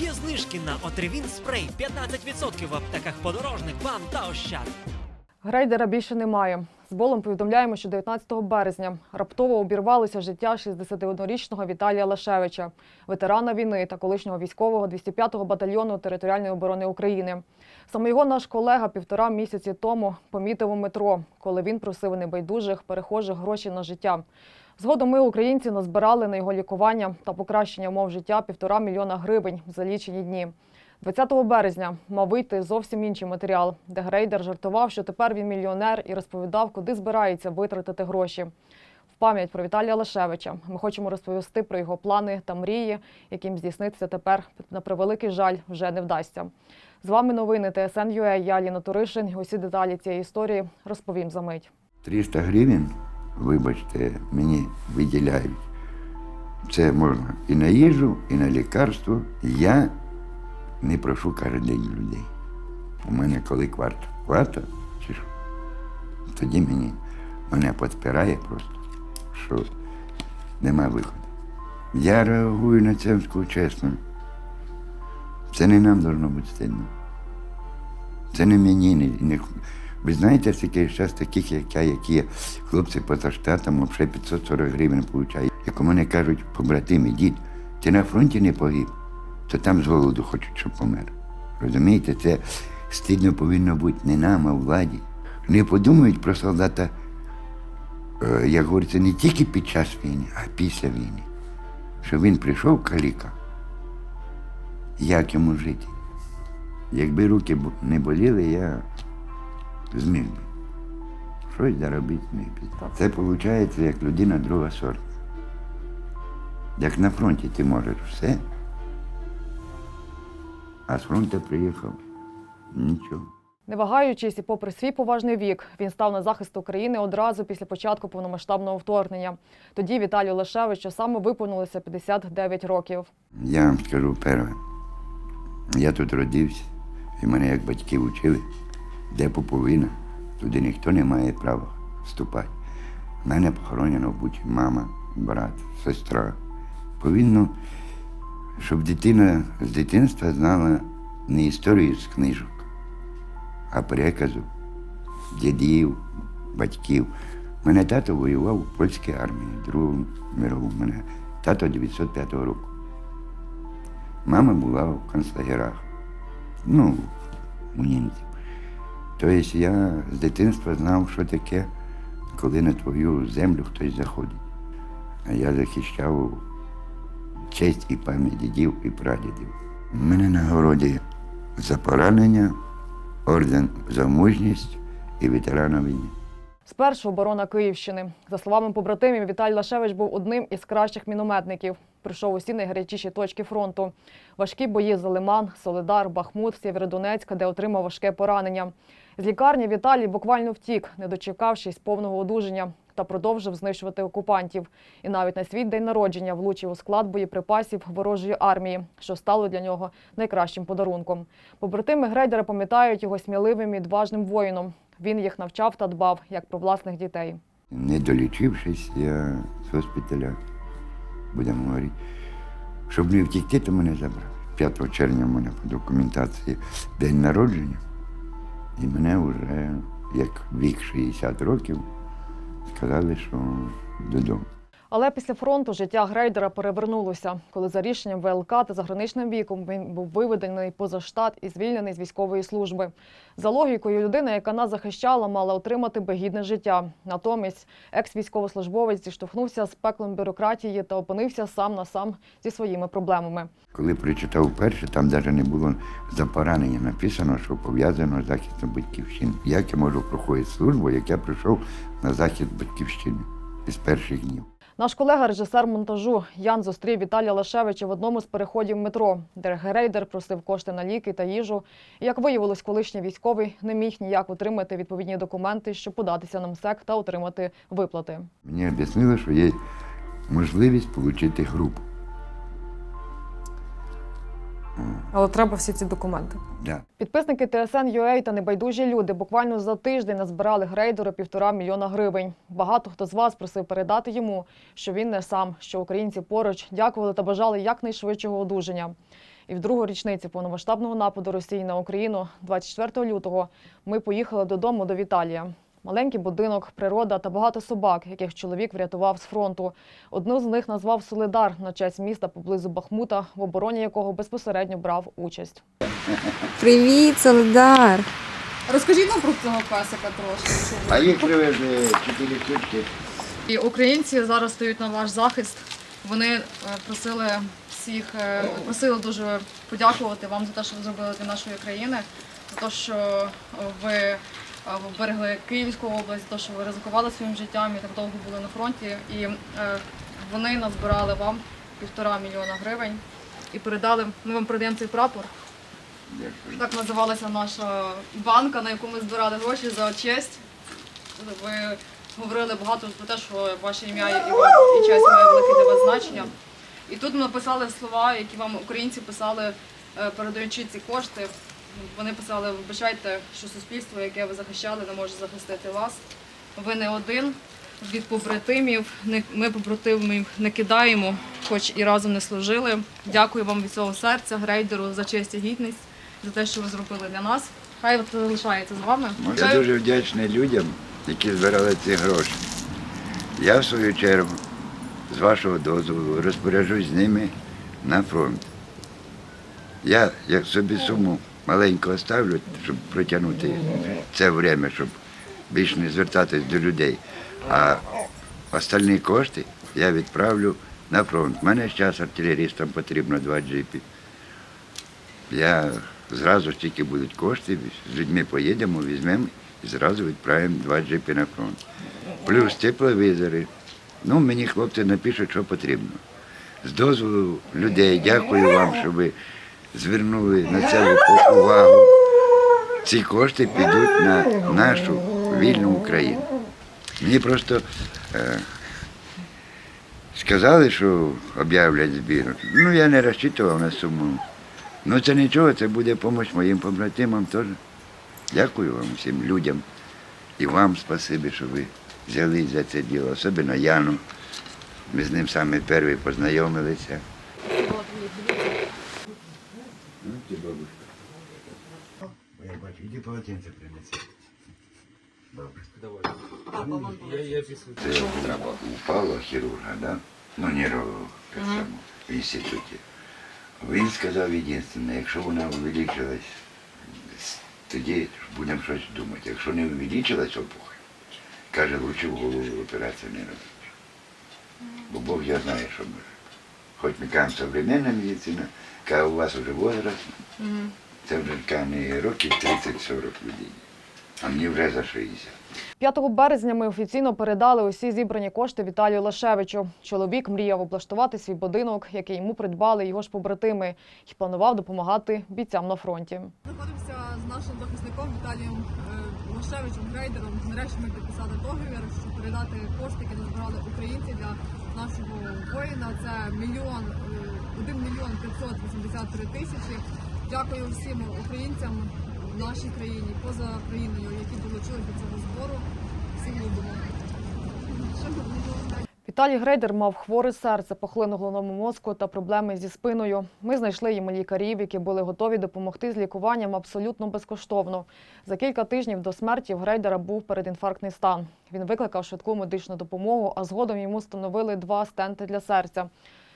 Є знижки на Отривін спрей 15% в аптеках подорожник, вам та ощад. Грейдера більше немає. З болем повідомляємо, що 19 березня раптово обірвалося життя 61-річного Віталія Лашевича, ветерана війни та колишнього військового 205-го батальйону територіальної оборони України. Саме його наш колега півтора місяці тому помітив у метро, коли він просив небайдужих перехожих гроші на життя. Згодом ми, українці, назбирали на його лікування та покращення умов життя півтора мільйона гривень за лічені дні. 20 березня мав вийти зовсім інший матеріал, де Грейдер жартував, що тепер він мільйонер і розповідав, куди збирається витратити гроші. В пам'ять про Віталія Лашевича ми хочемо розповісти про його плани та мрії, яким здійснитися тепер на превеликий жаль вже не вдасться. З вами новини ТСН.UA, я Ліна Туришин. Усі деталі цієї історії розповім за мить. 300 гривень, вибачте, мені виділяють. Це можна і на їжу, і на лікарство. Я не прошу кожен день людей. У мене коли кварта, кварта, чи що, тоді мені мене підпирає просто, що нема виходу. Я реагую на це чесно. Це не нам должно бути стидно. Це не мені. Не, не... Ви знаєте, скільки зараз таких, як я, які хлопці поза штатом, взагалі 540 гривень получають. Як у мене кажуть, побратими, дід, ти на фронті не погиб, то там з голоду хочуть, щоб помер. Розумієте, це стидно повинно бути не нам, а владі. Не подумають про солдата, е, як говориться, не тільки під час війни, а після війни. Що він прийшов каліка, як йому жити. Якби руки не боліли, я зміг би. Щось заробити зміг би. Це виходить як людина друга сорт. Як на фронті ти можеш все, а з фронту приїхав нічого. Не вагаючись і попри свій поважний вік, він став на захист України одразу після початку повномасштабного вторгнення. Тоді Віталію Лашевичу саме виповнилося 59 років. Я вам скажу перше. Я тут родився, і мене як батьки вчили, де поповина, туди ніхто не має права вступати. У мене похоронено Бучі мама, брат, сестра. Повинно, щоб дитина з дитинства знала не історію з книжок, а переказу дідів, батьків. Мене тато воював у польській армії, другу мирову. Мене тато 905 року. Мама була в концлагерах, ну, у німців. Тобто я з дитинства знав, що таке, коли на твою землю хтось заходить. А я захищав честь і пам'ять дідів і прадідів. У мене на городі за поранення, орден за мужність і ветерана війни. Спершу оборона Київщини. За словами побратимів, Віталій Лашевич був одним із кращих мінометників. Прийшов усі найгарячіші точки фронту. Важкі бої за Лиман, Солидар, Бахмут, Сєвєродонецьк, де отримав важке поранення. З лікарні Віталій буквально втік, не дочекавшись повного одужання, та продовжив знищувати окупантів. І навіть на свій день народження влучив у склад боєприпасів ворожої армії, що стало для нього найкращим подарунком. Побратими Грейдера пам'ятають його сміливим і відважним воїном. Він їх навчав та дбав, як про власних дітей. Не долічившись, я з госпіталя, будемо говорити, щоб не втікти, то мене забрали. 5 червня в мене по документації день народження, і мене вже, як вік 60 років, сказали, що додому. Але після фронту життя Грейдера перевернулося, коли за рішенням ВЛК та заграничним віком він був виведений поза штат і звільнений з військової служби. За логікою, людина, яка нас захищала, мала отримати бегідне життя. Натомість екс-військовослужбовець зіштовхнувся з пеклом бюрократії та опинився сам на сам зі своїми проблемами. Коли прочитав перше, там навіть не було за поранення написано, що пов'язано з захистом батьківщини. Як я можу проходити службу, як я прийшов на захист батьківщини із перших днів. Наш колега, режисер монтажу Ян зустрів Віталія Лашевича в одному з переходів метро, де Грейдер просив кошти на ліки та їжу. І, як виявилось, колишній військовий не міг ніяк отримати відповідні документи, щоб податися на МСЕК та отримати виплати. Мені об'яснили, що є можливість отримати групу. Але треба всі ці документи. Да. Підписники TSN.UA та небайдужі люди буквально за тиждень назбирали грейдеру півтора мільйона гривень. Багато хто з вас просив передати йому, що він не сам, що українці поруч дякували та бажали якнайшвидшого одужання. І в другу річницю повномасштабного нападу Росії на Україну 24 лютого ми поїхали додому до Віталія. Маленький будинок, природа та багато собак, яких чоловік врятував з фронту. Одну з них назвав Солидар на честь міста поблизу Бахмута, в обороні якого безпосередньо брав участь. Привіт, Солидар! Розкажіть нам про цього песика трошки. А їх привезли чотири сутки. І українці зараз стають на ваш захист. Вони е, просили всіх, е, просили дуже подякувати вам за те, що ви зробили для нашої країни, за те, що ви берегли Київську область, те, що ви ризикували своїм життям і так довго були на фронті. І е, вони назбирали вам півтора мільйона гривень і передали. Ми вам передаємо цей прапор. Так називалася наша банка, на яку ми збирали гроші за честь. Ви говорили багато про те, що ваше ім'я і, і честь має велике для вас значення. І тут ми написали слова, які вам українці писали, е, передаючи ці кошти. Вони писали, вибачайте, що суспільство, яке ви захищали, не може захистити вас. Ви не один. Від побратимів ми побратимів не кидаємо, хоч і разом не служили. Дякую вам від цього серця, грейдеру, за честь і гідність, за те, що ви зробили для нас. Хай залишається з вами. Я дуже вдячний людям, які збирали ці гроші. Я, в свою чергу, з вашого дозволу, розпоряджусь з ними на фронт. Я як собі суму маленьку оставлю, щоб протягнути це время, щоб більше не звертатись до людей. А остальні кошти я відправлю на фронт. У мене зараз артилерістам потрібно два джипи. Я зразу ж тільки будуть кошти, з людьми поїдемо, візьмемо і зразу відправимо два джипи на фронт. Плюс тепловізори. Ну, мені хлопці напишуть, що потрібно. З дозволу людей, дякую вам, що ви звернули на це увагу. Ці кошти підуть на нашу вільну Україну. Мені просто е, сказали, що об'являть збір. Ну, я не розчитував на суму. Ну це нічого, це буде допомога моїм побратимам теж. Дякую вам всім людям. І вам спасибі, що ви взялись за це діло, особливо Яну. Ми з ним саме перші познайомилися. Ну, ти, бабушка. Я бачу, іди полотенце принеси. Бабушка. Це треба упала хірурга, да? ну нейролога так само, в інституті. Він сказав єдине, якщо вона увеличилась, тоді будемо щось думати. Якщо не увеличилась опухоль, каже, лучше в голову операцію не робити. Бо Бог я знає, що може. Хоч ми кажемо современна медицина, каже, у вас вже возраст, це вже каже, років 30-40 людей, а мені вже за 60. 5 березня ми офіційно передали усі зібрані кошти Віталію Лашевичу. Чоловік мріяв облаштувати свій будинок, який йому придбали його ж побратими, і планував допомагати бійцям на фронті. знаходимося з нашим захисником Віталієм Лошевичем Грейдером. Нарешті ми підписали договір, щоб передати кошти, які назбирали українці для нашого воїна. Це мільйон е, 1 мільйон 583 тисячі. Дякую всім українцям в нашій країні, поза країною, які долучилися до цього збору. Всім любимо. Віталій Грейдер мав хворе серце, похлину головному мозку та проблеми зі спиною. Ми знайшли йому лікарів, які були готові допомогти з лікуванням абсолютно безкоштовно. За кілька тижнів до смерті в Грейдера був передінфарктний стан. Він викликав швидку медичну допомогу, а згодом йому встановили два стенти для серця.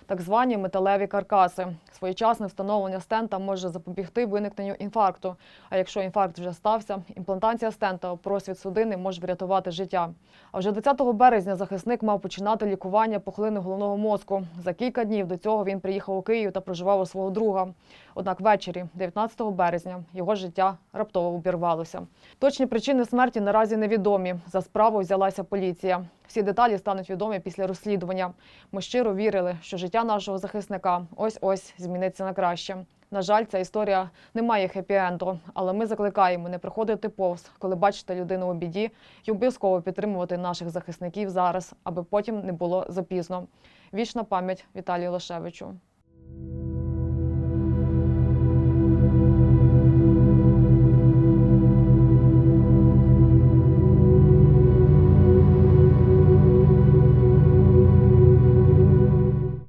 Так звані металеві каркаси. Своєчасне встановлення стента може запобігти виникненню інфаркту. А якщо інфаркт вже стався, імплантація стента у просвіт судини може врятувати життя. А вже 20 березня захисник мав починати лікування пухлини головного мозку. За кілька днів до цього він приїхав у Київ та проживав у свого друга. Однак ввечері, 19 березня, його життя раптово обірвалося. Точні причини смерті наразі невідомі. За справу взялася поліція. Всі деталі стануть відомі після розслідування. Ми щиро вірили, що життя нашого захисника ось-ось зміниться на краще. На жаль, ця історія не має хеппі-енду, але ми закликаємо не приходити повз, коли бачите людину у біді, і обов'язково підтримувати наших захисників зараз, аби потім не було запізно. Вічна пам'ять Віталію Лошевичу.